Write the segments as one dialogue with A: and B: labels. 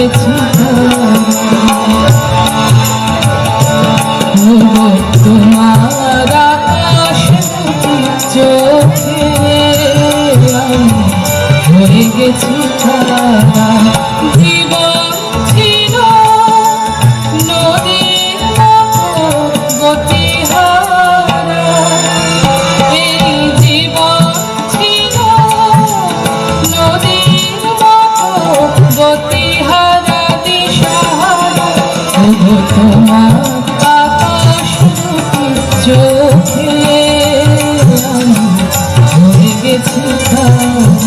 A: গেছি। তোমার চোখে আমি হয়ে গেছি।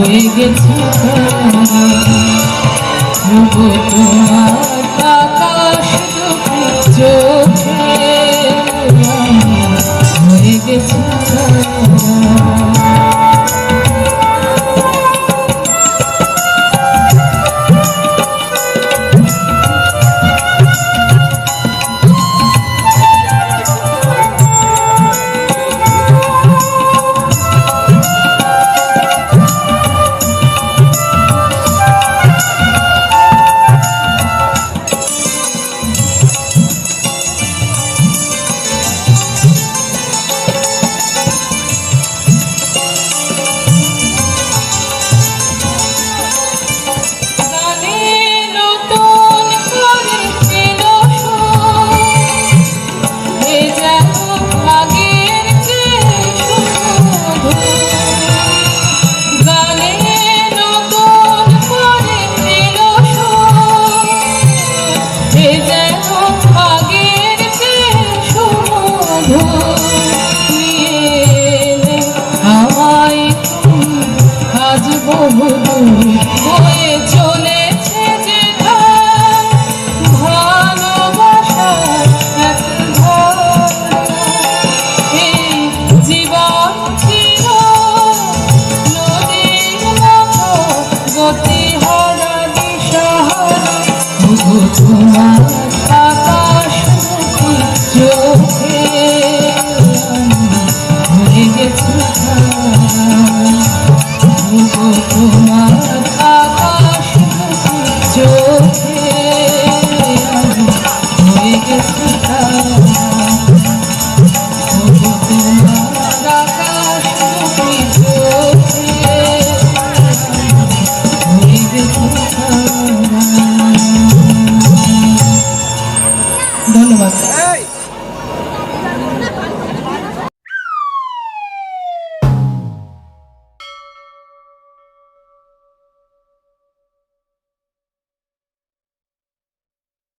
A: হয়ে গেছি তোমার আকাশ চোখে তোমার